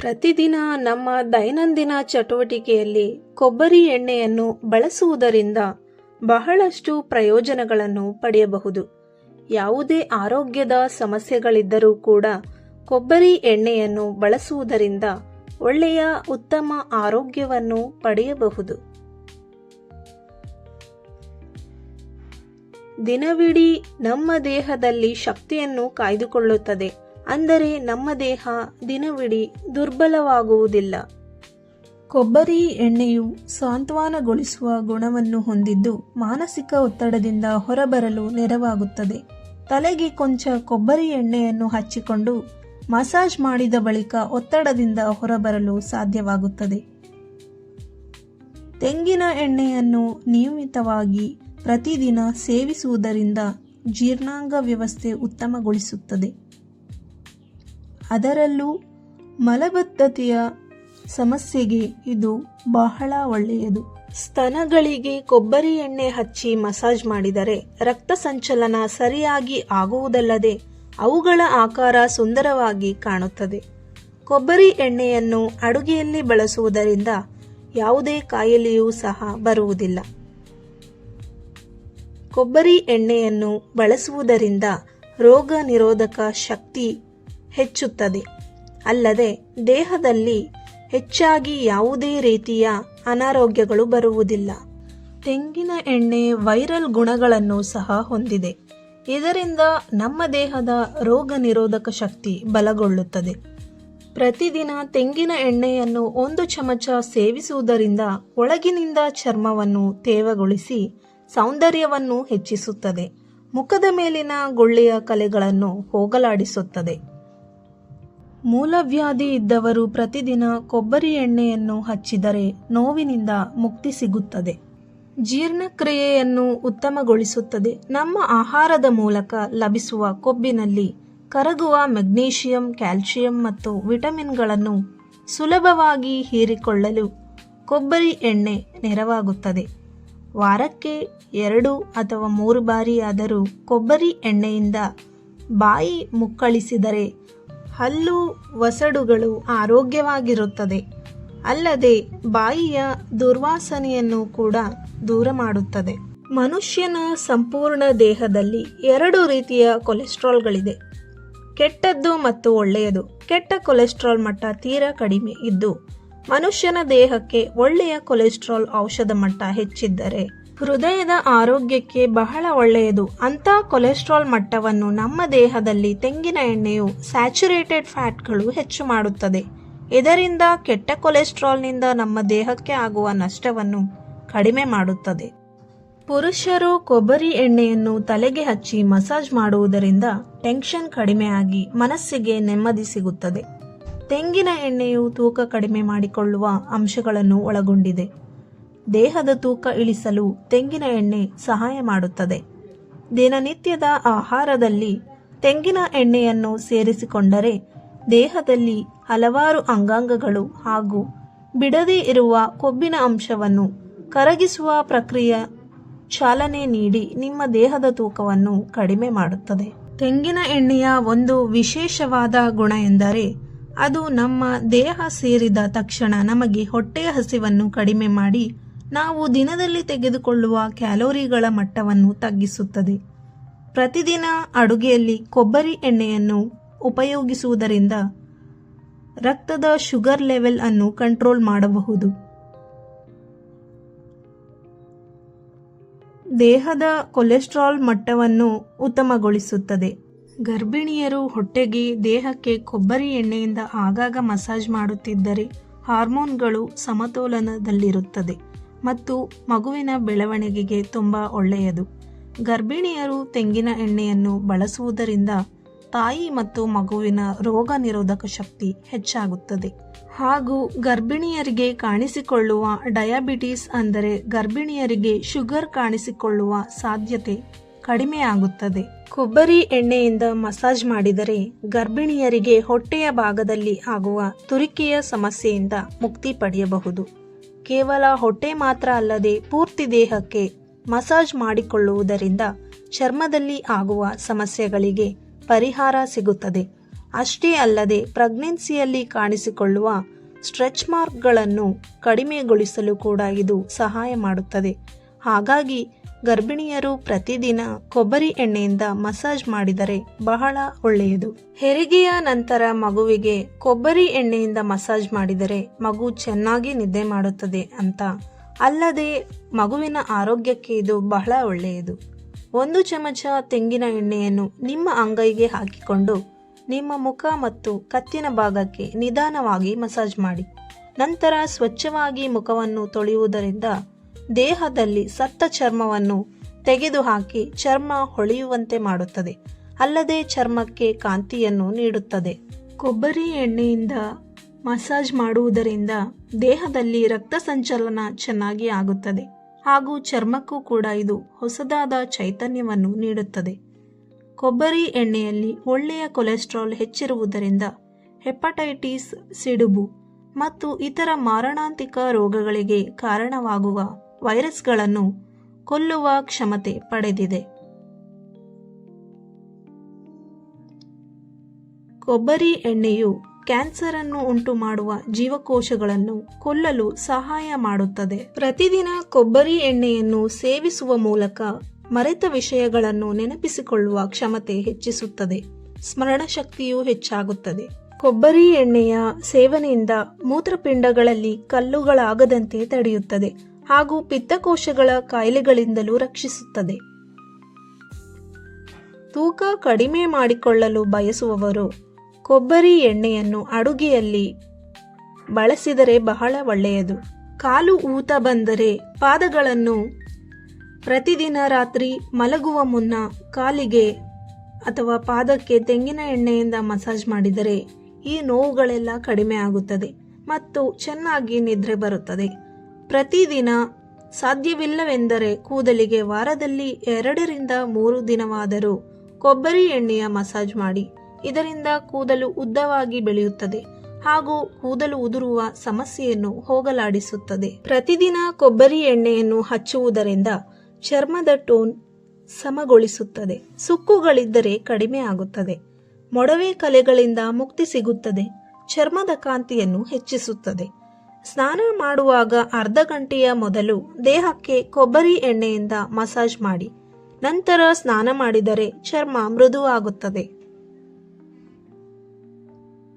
ಪ್ರತಿದಿನ ನಮ್ಮ ದೈನಂದಿನ ಚಟುವಟಿಕೆಯಲ್ಲಿ ಕೊಬ್ಬರಿ ಎಣ್ಣೆಯನ್ನು ಬಳಸುವುದರಿಂದ ಬಹಳಷ್ಟು ಪ್ರಯೋಜನಗಳನ್ನು ಪಡೆಯಬಹುದು. ಯಾವುದೇ ಆರೋಗ್ಯದ ಸಮಸ್ಯೆಗಳಿದ್ದರೂ ಕೂಡ ಕೊಬ್ಬರಿ ಎಣ್ಣೆಯನ್ನು ಬಳಸುವುದರಿಂದ ಒಳ್ಳೆಯ ಉತ್ತಮ ಆರೋಗ್ಯವನ್ನು ಪಡೆಯಬಹುದು. ದಿನವಿಡೀ ನಮ್ಮ ದೇಹದಲ್ಲಿ ಶಕ್ತಿಯನ್ನು ಕಾಯ್ದುಕೊಳ್ಳುತ್ತದೆ. ಅಂದರೆ ನಮ್ಮ ದೇಹ ದಿನವಿಡೀ ದುರ್ಬಲವಾಗುವುದಿಲ್ಲ. ಕೊಬ್ಬರಿ ಎಣ್ಣೆಯು ಸಾಂತ್ವನಗೊಳಿಸುವ ಗುಣವನ್ನು ಹೊಂದಿದ್ದು ಮಾನಸಿಕ ಒತ್ತಡದಿಂದ ಹೊರಬರಲು ನೆರವಾಗುತ್ತದೆ. ತಲೆಗೆ ಕೊಂಚ ಕೊಬ್ಬರಿ ಎಣ್ಣೆಯನ್ನು ಹಚ್ಚಿಕೊಂಡು ಮಸಾಜ್ ಮಾಡಿದ ಬಳಿಕ ಒತ್ತಡದಿಂದ ಹೊರಬರಲು ಸಾಧ್ಯವಾಗುತ್ತದೆ. ತೆಂಗಿನ ಎಣ್ಣೆಯನ್ನು ನಿಯಮಿತವಾಗಿ ಪ್ರತಿದಿನ ಸೇವಿಸುವುದರಿಂದ ಜೀರ್ಣಾಂಗ ವ್ಯವಸ್ಥೆ ಉತ್ತಮಗೊಳಿಸುತ್ತದೆ. ಅದರಲ್ಲೂ ಮಲಬದ್ಧತೆಯ ಸಮಸ್ಯೆಗೆ ಇದು ಬಹಳ ಒಳ್ಳೆಯದು. ಸ್ತನಗಳಿಗೆ ಕೊಬ್ಬರಿ ಎಣ್ಣೆ ಹಚ್ಚಿ ಮಸಾಜ್ ಮಾಡಿದರೆ ರಕ್ತ ಸಂಚಲನ ಸರಿಯಾಗಿ ಆಗುವುದಲ್ಲದೆ ಅವುಗಳ ಆಕಾರ ಸುಂದರವಾಗಿ ಕಾಣುತ್ತದೆ. ಕೊಬ್ಬರಿ ಎಣ್ಣೆಯನ್ನು ಅಡುಗೆಯಲ್ಲಿ ಬಳಸುವುದರಿಂದ ಯಾವುದೇ ಕಾಯಿಲೆಯೂ ಸಹ ಬರುವುದಿಲ್ಲ. ಕೊಬ್ಬರಿ ಎಣ್ಣೆಯನ್ನು ಬಳಸುವುದರಿಂದ ರೋಗ ನಿರೋಧಕ ಶಕ್ತಿ ಹೆಚ್ಚುತ್ತದೆ. ಅಲ್ಲದೆ, ದೇಹದಲ್ಲಿ ಹೆಚ್ಚಾಗಿ ಯಾವುದೇ ರೀತಿಯ ಅನಾರೋಗ್ಯಗಳು ಬರುವುದಿಲ್ಲ. ತೆಂಗಿನ ಎಣ್ಣೆ ವೈರಲ್ ಗುಣಗಳನ್ನು ಸಹ ಹೊಂದಿದೆ. ಇದರಿಂದ ನಮ್ಮ ದೇಹದ ರೋಗ ನಿರೋಧಕ ಶಕ್ತಿ ಬಲಗೊಳ್ಳುತ್ತದೆ. ಪ್ರತಿದಿನ ತೆಂಗಿನ ಎಣ್ಣೆಯನ್ನು ಒಂದು ಚಮಚ ಸೇವಿಸುವುದರಿಂದ ಒಳಗಿನಿಂದ ಚರ್ಮವನ್ನು ತೇವಗೊಳಿಸಿ ಸೌಂದರ್ಯವನ್ನು ಹೆಚ್ಚಿಸುತ್ತದೆ. ಮುಖದ ಮೇಲಿನ ಗುಳ್ಳೆಯ ಕಲೆಗಳನ್ನು ಹೋಗಲಾಡಿಸುತ್ತದೆ. ಮೂಲವ್ಯಾಧಿ ಇದ್ದವರು ಪ್ರತಿದಿನ ಕೊಬ್ಬರಿ ಎಣ್ಣೆಯನ್ನು ಹಚ್ಚಿದರೆ ನೋವಿನಿಂದ ಮುಕ್ತಿ ಸಿಗುತ್ತದೆ. ಜೀರ್ಣಕ್ರಿಯೆಯನ್ನು ಉತ್ತಮಗೊಳಿಸುತ್ತದೆ. ನಮ್ಮ ಆಹಾರದ ಮೂಲಕ ಲಭಿಸುವ ಕೊಬ್ಬಿನಲ್ಲಿ ಕರಗುವ ಮೆಗ್ನೀಷಿಯಂ, ಕ್ಯಾಲ್ಸಿಯಂ ಮತ್ತು ವಿಟಮಿನ್ಗಳನ್ನು ಸುಲಭವಾಗಿ ಹೀರಿಕೊಳ್ಳಲು ಕೊಬ್ಬರಿ ಎಣ್ಣೆ ನೆರವಾಗುತ್ತದೆ. ವಾರಕ್ಕೆ ಎರಡು ಅಥವಾ ಮೂರು ಬಾರಿಯಾದರೂ ಕೊಬ್ಬರಿ ಎಣ್ಣೆಯಿಂದ ಬಾಯಿ ಮುಕ್ಕಳಿಸಿದರೆ ಹಲ್ಲು ವಸಡುಗಳು ಆರೋಗ್ಯವಾಗಿರುತ್ತದೆ. ಅಲ್ಲದೆ ಬಾಯಿಯ ದುರ್ವಾಸನೆಯನ್ನು ಕೂಡ ದೂರ ಮಾಡುತ್ತದೆ. ಮನುಷ್ಯನ ಸಂಪೂರ್ಣ ದೇಹದಲ್ಲಿ ಎರಡು ರೀತಿಯ ಕೊಲೆಸ್ಟ್ರಾಲ್ಗಳಿದೆ ಕೆಟ್ಟದ್ದು ಮತ್ತು ಒಳ್ಳೆಯದು. ಕೆಟ್ಟ ಕೊಲೆಸ್ಟ್ರಾಲ್ ಮಟ್ಟ ತೀರಾ ಕಡಿಮೆ ಇದ್ದು, ಮನುಷ್ಯನ ದೇಹಕ್ಕೆ ಒಳ್ಳೆಯ ಕೊಲೆಸ್ಟ್ರಾಲ್ ಔಷಧ ಮಟ್ಟ ಹೆಚ್ಚಿದ್ದರೆ ಹೃದಯದ ಆರೋಗ್ಯಕ್ಕೆ ಬಹಳ ಒಳ್ಳೆಯದು. ಅಂತ ಕೊಲೆಸ್ಟ್ರಾಲ್ ಮಟ್ಟವನ್ನು ನಮ್ಮ ದೇಹದಲ್ಲಿ ತೆಂಗಿನ ಎಣ್ಣೆಯು ಸ್ಯಾಚುರೇಟೆಡ್ ಫ್ಯಾಟ್ಗಳು ಹೆಚ್ಚು ಮಾಡುತ್ತದೆ. ಇದರಿಂದ ಕೆಟ್ಟ ಕೊಲೆಸ್ಟ್ರಾಲ್ನಿಂದ ನಮ್ಮ ದೇಹಕ್ಕೆ ಆಗುವ ನಷ್ಟವನ್ನು ಕಡಿಮೆ ಮಾಡುತ್ತದೆ. ಪುರುಷರು ಕೊಬ್ಬರಿ ಎಣ್ಣೆಯನ್ನು ತಲೆಗೆ ಹಚ್ಚಿ ಮಸಾಜ್ ಮಾಡುವುದರಿಂದ ಟೆನ್ಷನ್ ಕಡಿಮೆಯಾಗಿ ಮನಸ್ಸಿಗೆ ನೆಮ್ಮದಿ ಸಿಗುತ್ತದೆ. ತೆಂಗಿನ ಎಣ್ಣೆಯು ತೂಕ ಕಡಿಮೆ ಮಾಡಿಕೊಳ್ಳುವ ಅಂಶಗಳನ್ನು ಒಳಗೊಂಡಿದೆ. ದೇಹದ ತೂಕ ಇಳಿಸಲು ತೆಂಗಿನ ಎಣ್ಣೆ ಸಹಾಯ ಮಾಡುತ್ತದೆ. ದಿನನಿತ್ಯದ ಆಹಾರದಲ್ಲಿ ತೆಂಗಿನ ಎಣ್ಣೆಯನ್ನು ಸೇರಿಸಿಕೊಂಡರೆ ದೇಹದಲ್ಲಿ ಹಲವಾರು ಅಂಗಾಂಗಗಳು ಹಾಗೂ ಬಿಡದೇ ಇರುವ ಕೊಬ್ಬಿನ ಅಂಶವನ್ನು ಕರಗಿಸುವ ಪ್ರಕ್ರಿಯೆ ಚಾಲನೆ ನೀಡಿ ನಿಮ್ಮ ದೇಹದ ತೂಕವನ್ನು ಕಡಿಮೆ ಮಾಡುತ್ತದೆ. ತೆಂಗಿನ ಎಣ್ಣೆಯ ಒಂದು ವಿಶೇಷವಾದ ಗುಣ ಎಂದರೆ ಅದು ನಮ್ಮ ದೇಹ ಸೇರಿದ ತಕ್ಷಣ ನಮಗೆ ಹೊಟ್ಟೆಯ ಹಸಿವನ್ನು ಕಡಿಮೆ ಮಾಡಿ ನಾವು ದಿನದಲ್ಲಿ ತೆಗೆದುಕೊಳ್ಳುವ ಕ್ಯಾಲೋರಿಗಳ ಮಟ್ಟವನ್ನು ತಗ್ಗಿಸುತ್ತದೆ. ಪ್ರತಿದಿನ ಅಡುಗೆಯಲ್ಲಿ ಕೊಬ್ಬರಿ ಎಣ್ಣೆಯನ್ನು ಉಪಯೋಗಿಸುವುದರಿಂದ ರಕ್ತದ ಶುಗರ್ ಲೆವೆಲ್ ಅನ್ನು ಕಂಟ್ರೋಲ್ ಮಾಡಬಹುದು. ದೇಹದ ಕೊಲೆಸ್ಟ್ರಾಲ್ ಮಟ್ಟವನ್ನು ಉತ್ತಮಗೊಳಿಸುತ್ತದೆ. ಗರ್ಭಿಣಿಯರು ಹೊಟ್ಟೆಗೆ ದೇಹಕ್ಕೆ ಕೊಬ್ಬರಿ ಎಣ್ಣೆಯಿಂದ ಆಗಾಗ ಮಸಾಜ್ ಮಾಡುತ್ತಿದ್ದರೆ ಹಾರ್ಮೋನ್ಗಳು ಸಮತೋಲನದಲ್ಲಿರುತ್ತದೆ. ಮತ್ತು ಮಗುವಿನ ಬೆಳವಣಿಗೆಗೆ ತುಂಬ ಒಳ್ಳೆಯದು. ಗರ್ಭಿಣಿಯರು ತೆಂಗಿನ ಎಣ್ಣೆಯನ್ನು ಬಳಸುವುದರಿಂದ ತಾಯಿ ಮತ್ತು ಮಗುವಿನ ರೋಗ ನಿರೋಧಕ ಶಕ್ತಿ ಹೆಚ್ಚಾಗುತ್ತದೆ. ಹಾಗೂ ಗರ್ಭಿಣಿಯರಿಗೆ ಕಾಣಿಸಿಕೊಳ್ಳುವ ಡಯಾಬಿಟಿಸ್ ಅಂದರೆ ಗರ್ಭಿಣಿಯರಿಗೆ ಶುಗರ್ ಕಾಣಿಸಿಕೊಳ್ಳುವ ಸಾಧ್ಯತೆ ಕಡಿಮೆಯಾಗುತ್ತದೆ. ಕೊಬ್ಬರಿ ಎಣ್ಣೆಯಿಂದ ಮಸಾಜ್ ಮಾಡಿದರೆ ಗರ್ಭಿಣಿಯರಿಗೆ ಹೊಟ್ಟೆಯ ಭಾಗದಲ್ಲಿ ಆಗುವ ತುರಿಕೆಯ ಸಮಸ್ಯೆಯಿಂದ ಮುಕ್ತಿ ಪಡೆಯಬಹುದು. ಕೇವಲ ಹೊಟ್ಟೆ ಮಾತ್ರ ಅಲ್ಲದೆ ಪೂರ್ತಿ ದೇಹಕ್ಕೆ ಮಸಾಜ್ ಮಾಡಿಕೊಳ್ಳುವುದರಿಂದ ಚರ್ಮದಲ್ಲಿ ಆಗುವ ಸಮಸ್ಯೆಗಳಿಗೆ ಪರಿಹಾರ ಸಿಗುತ್ತದೆ. ಅಷ್ಟೇ ಅಲ್ಲದೆ ಪ್ರೆಗ್ನೆನ್ಸಿಯಲ್ಲಿ ಕಾಣಿಸಿಕೊಳ್ಳುವ ಸ್ಟ್ರೆಚ್ ಮಾರ್ಕ್ಗಳನ್ನು ಕಡಿಮೆಗೊಳಿಸಲು ಕೂಡ ಇದು ಸಹಾಯ ಮಾಡುತ್ತದೆ. ಹಾಗಾಗಿ ಗರ್ಭಿಣಿಯರು ಪ್ರತಿದಿನ ಕೊಬ್ಬರಿ ಎಣ್ಣೆಯಿಂದ ಮಸಾಜ್ ಮಾಡಿದರೆ ಬಹಳ ಒಳ್ಳೆಯದು. ಹೆರಿಗೆಯ ನಂತರ ಮಗುವಿಗೆ ಕೊಬ್ಬರಿ ಎಣ್ಣೆಯಿಂದ ಮಸಾಜ್ ಮಾಡಿದರೆ ಮಗು ಚೆನ್ನಾಗಿ ನಿದ್ದೆ ಮಾಡುತ್ತದೆ ಅಂತ. ಅಲ್ಲದೆ ಮಗುವಿನ ಆರೋಗ್ಯಕ್ಕೆ ಇದು ಬಹಳ ಒಳ್ಳೆಯದು. ಒಂದು ಚಮಚ ತೆಂಗಿನ ಎಣ್ಣೆಯನ್ನು ನಿಮ್ಮ ಅಂಗೈಗೆ ಹಾಕಿಕೊಂಡು ನಿಮ್ಮ ಮುಖ ಮತ್ತು ಕತ್ತಿನ ಭಾಗಕ್ಕೆ ನಿಧಾನವಾಗಿ ಮಸಾಜ್ ಮಾಡಿ. ನಂತರ ಸ್ವಚ್ಛವಾಗಿ ಮುಖವನ್ನು ತೊಳೆಯುವುದರಿಂದ ದೇಹದಲ್ಲಿ ಸತ್ತ ಚರ್ಮವನ್ನು ತೆಗೆದುಹಾಕಿ ಚರ್ಮ ಹೊಳೆಯುವಂತೆ ಮಾಡುತ್ತದೆ. ಅಲ್ಲದೆ ಚರ್ಮಕ್ಕೆ ಕಾಂತಿಯನ್ನು ನೀಡುತ್ತದೆ. ಕೊಬ್ಬರಿ ಎಣ್ಣೆಯಿಂದ ಮಸಾಜ್ ಮಾಡುವುದರಿಂದ ದೇಹದಲ್ಲಿ ರಕ್ತ ಸಂಚಲನ ಚೆನ್ನಾಗಿ ಆಗುತ್ತದೆ. ಹಾಗೂ ಚರ್ಮಕ್ಕೂ ಕೂಡ ಇದು ಹೊಸದಾದ ಚೈತನ್ಯವನ್ನು ನೀಡುತ್ತದೆ. ಕೊಬ್ಬರಿ ಎಣ್ಣೆಯಲ್ಲಿ ಒಳ್ಳೆಯ ಕೊಲೆಸ್ಟ್ರಾಲ್ ಹೆಚ್ಚಿರುವುದರಿಂದ ಹೆಪಟೈಟಿಸ್, ಸಿಡುಬು ಮತ್ತು ಇತರ ಮಾರಣಾಂತಿಕ ರೋಗಗಳಿಗೆ ಕಾರಣವಾಗುವ ವೈರಸ್ಗಳನ್ನು ಕೊಲ್ಲುವ ಕ್ಷಮತೆ ಪಡೆದಿದೆ. ಕೊಬ್ಬರಿ ಎಣ್ಣೆಯು ಕ್ಯಾನ್ಸರ್ ಅನ್ನು ಉಂಟು ಮಾಡುವ ಜೀವಕೋಶಗಳನ್ನು ಕೊಲ್ಲಲು ಸಹಾಯ ಮಾಡುತ್ತದೆ. ಪ್ರತಿದಿನ ಕೊಬ್ಬರಿ ಎಣ್ಣೆಯನ್ನು ಸೇವಿಸುವ ಮೂಲಕ ಮರೆತ ವಿಷಯಗಳನ್ನು ನೆನಪಿಸಿಕೊಳ್ಳುವ ಕ್ಷಮತೆ ಹೆಚ್ಚಿಸುತ್ತದೆ. ಸ್ಮರಣಶಕ್ತಿಯು ಹೆಚ್ಚಾಗುತ್ತದೆ. ಕೊಬ್ಬರಿ ಎಣ್ಣೆಯ ಸೇವನೆಯಿಂದ ಮೂತ್ರಪಿಂಡಗಳಲ್ಲಿ ಕಲ್ಲುಗಳಾಗದಂತೆ ತಡೆಯುತ್ತದೆ. ಹಾಗೂ ಪಿತ್ತಕೋಶಗಳ ಕಾಯಿಲೆಗಳಿಂದಲೂ ರಕ್ಷಿಸುತ್ತದೆ. ತೂಕ ಕಡಿಮೆ ಮಾಡಿಕೊಳ್ಳಲು ಬಯಸುವವರು ಕೊಬ್ಬರಿ ಎಣ್ಣೆಯನ್ನು ಅಡುಗೆಯಲ್ಲಿ ಬಳಸಿದರೆ ಬಹಳ ಒಳ್ಳೆಯದು. ಕಾಲು ಊತ ಬಂದರೆ ಪಾದಗಳನ್ನು ಪ್ರತಿದಿನ ರಾತ್ರಿ ಮಲಗುವ ಮುನ್ನ ಕಾಲಿಗೆ ಅಥವಾ ಪಾದಕ್ಕೆ ತೆಂಗಿನ ಎಣ್ಣೆಯಿಂದ ಮಸಾಜ್ ಮಾಡಿದರೆ ಈ ನೋವುಗಳೆಲ್ಲ ಕಡಿಮೆ ಆಗುತ್ತದೆ ಮತ್ತು ಚೆನ್ನಾಗಿ ನಿದ್ರೆ ಬರುತ್ತದೆ. ಪ್ರತಿದಿನ ಸಾಧ್ಯವಿಲ್ಲವೆಂದರೆ ಕೂದಲಿಗೆ ವಾರದಲ್ಲಿ ಎರಡರಿಂದ ಮೂರು ದಿನವಾದರೂ ಕೊಬ್ಬರಿ ಎಣ್ಣೆಯ ಮಸಾಜ್ ಮಾಡಿ. ಇದರಿಂದ ಕೂದಲು ಉದ್ದವಾಗಿ ಬೆಳೆಯುತ್ತದೆ ಹಾಗೂ ಕೂದಲು ಉದುರುವ ಸಮಸ್ಯೆಯನ್ನು ಹೋಗಲಾಡಿಸುತ್ತದೆ. ಪ್ರತಿದಿನ ಕೊಬ್ಬರಿ ಎಣ್ಣೆಯನ್ನು ಹಚ್ಚುವುದರಿಂದ ಚರ್ಮದ ಟೋನ್ ಸಮಗೊಳಿಸುತ್ತದೆ. ಸುಕ್ಕುಗಳಿದ್ದರೆ ಕಡಿಮೆ ಆಗುತ್ತದೆ. ಮೊಡವೆ ಕಲೆಗಳಿಂದ ಮುಕ್ತಿ ಸಿಗುತ್ತದೆ. ಚರ್ಮದ ಕಾಂತಿಯನ್ನು ಹೆಚ್ಚಿಸುತ್ತದೆ. ಸ್ನಾನ ಮಾಡುವಾಗ ಅರ್ಧ ಗಂಟೆಯ ಮೊದಲು ದೇಹಕ್ಕೆ ಕೊಬ್ಬರಿ ಎಣ್ಣೆಯಿಂದ ಮಸಾಜ್ ಮಾಡಿ, ನಂತರ ಸ್ನಾನ ಮಾಡಿದರೆ ಚರ್ಮ ಮೃದುವಾಗುತ್ತದೆ.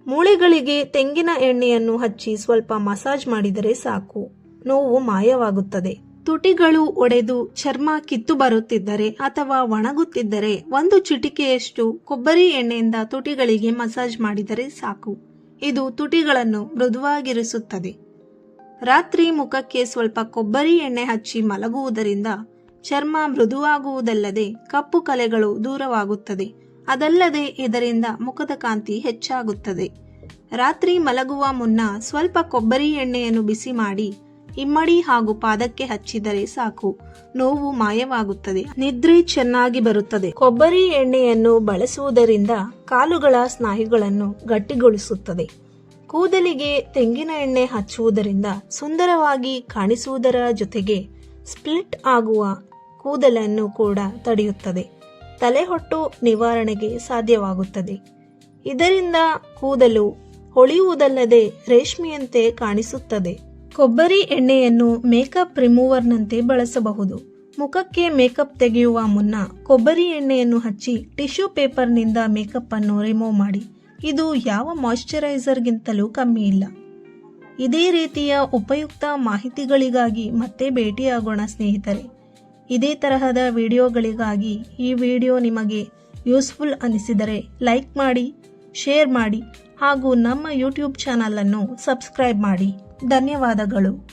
ಮೂಳೆಗಳಿಗೆ ತೆಂಗಿನ ಎಣ್ಣೆಯನ್ನು ಹಚ್ಚಿ ಸ್ವಲ್ಪ ಮಸಾಜ್ ಮಾಡಿದರೆ ಸಾಕು, ನೋವು ಮಾಯವಾಗುತ್ತದೆ. ತುಟಿಗಳು ಒಡೆದು ಚರ್ಮ ಕಿತ್ತು ಬರುತ್ತಿದ್ದರೆ ಅಥವಾ ಒಣಗುತ್ತಿದ್ದರೆ ಒಂದು ಚಿಟಿಕೆಯಷ್ಟು ಕೊಬ್ಬರಿ ಎಣ್ಣೆಯಿಂದ ತುಟಿಗಳಿಗೆ ಮಸಾಜ್ ಮಾಡಿದರೆ ಸಾಕು. ಇದು ತುಟಿಗಳನ್ನು ಮೃದುವಾಗಿರಿಸುತ್ತದೆ. ರಾತ್ರಿ ಮುಖಕ್ಕೆ ಸ್ವಲ್ಪ ಕೊಬ್ಬರಿ ಎಣ್ಣೆ ಹಚ್ಚಿ ಮಲಗುವುದರಿಂದ ಚರ್ಮ ಮೃದುವಾಗುವುದಲ್ಲದೆ ಕಪ್ಪು ಕಲೆಗಳು ದೂರವಾಗುತ್ತದೆ. ಅದಲ್ಲದೆ ಇದರಿಂದ ಮುಖದ ಕಾಂತಿ ಹೆಚ್ಚಾಗುತ್ತದೆ. ರಾತ್ರಿ ಮಲಗುವ ಮುನ್ನ ಸ್ವಲ್ಪ ಕೊಬ್ಬರಿ ಎಣ್ಣೆಯನ್ನು ಬಿಸಿ ಮಾಡಿ, ಇಮ್ಮಡಿ ಹಾಗೂ ಪಾದಕ್ಕೆ ಹಚ್ಚಿದರೆ ಸಾಕು. ನೋವು ಮಾಯವಾಗುತ್ತದೆ. ನಿದ್ರೆ ಚೆನ್ನಾಗಿ ಬರುತ್ತದೆ. ಕೊಬ್ಬರಿ ಎಣ್ಣೆಯನ್ನು ಬಳಸುವುದರಿಂದ ಕಾಲುಗಳ ಸ್ನಾಯುಗಳನ್ನು ಗಟ್ಟಿಗೊಳಿಸುತ್ತದೆ. ಕೂದಲಿಗೆ ತೆಂಗಿನ ಎಣ್ಣೆ ಹಚ್ಚುವುದರಿಂದ ಸುಂದರವಾಗಿ ಕಾಣಿಸುವುದರ ಜೊತೆಗೆ ಸ್ಪ್ಲಿಟ್ ಆಗುವ ಕೂದಲನ್ನು ಕೂಡ ತಡೆಯುತ್ತದೆ. ತಲೆಹೊಟ್ಟು ನಿವಾರಣೆಗೆ ಸಾಧ್ಯವಾಗುತ್ತದೆ. ಇದರಿಂದ ಕೂದಲು ಹೊಳೆಯುವುದಲ್ಲದೆ ರೇಷ್ಮೆಯಂತೆ ಕಾಣಿಸುತ್ತದೆ. ಕೊಬ್ಬರಿ ಎಣ್ಣೆಯನ್ನು ಮೇಕಪ್ ರಿಮೂವರ್ನಂತೆ ಬಳಸಬಹುದು. ಮುಖಕ್ಕೆ ಮೇಕಪ್ ತೆಗೆಯುವ ಮುನ್ನ ಕೊಬ್ಬರಿ ಎಣ್ಣೆಯನ್ನು ಹಚ್ಚಿ ಟಿಶ್ಯೂ ಪೇಪರ್ನಿಂದ ಮೇಕಪ್ ಅನ್ನು ರಿಮೂವ್ ಮಾಡಿ. ಇದು ಯಾವ ಮಾಯಿಶ್ಚರೈಸರ್ಗಿಂತಲೂ ಕಮ್ಮಿ ಇಲ್ಲ. ಇದೇ ರೀತಿಯ ಉಪಯುಕ್ತ ಮಾಹಿತಿಗಳಿಗಾಗಿ ಮತ್ತೆ ಭೇಟಿಯಾಗೋಣ ಸ್ನೇಹಿತರೆ. ಇದೇ ತರಹದ ವಿಡಿಯೋಗಳಿಗಾಗಿ ಈ ವಿಡಿಯೋ ನಿಮಗೆ ಯೂಸ್ಫುಲ್ ಅನಿಸಿದರೆ ಲೈಕ್ ಮಾಡಿ, ಶೇರ್ ಮಾಡಿ ಹಾಗೂ ನಮ್ಮ ಯೂಟ್ಯೂಬ್ ಚಾನಲನ್ನು ಸಬ್ಸ್ಕ್ರೈಬ್ ಮಾಡಿ. ಧನ್ಯವಾದಗಳು.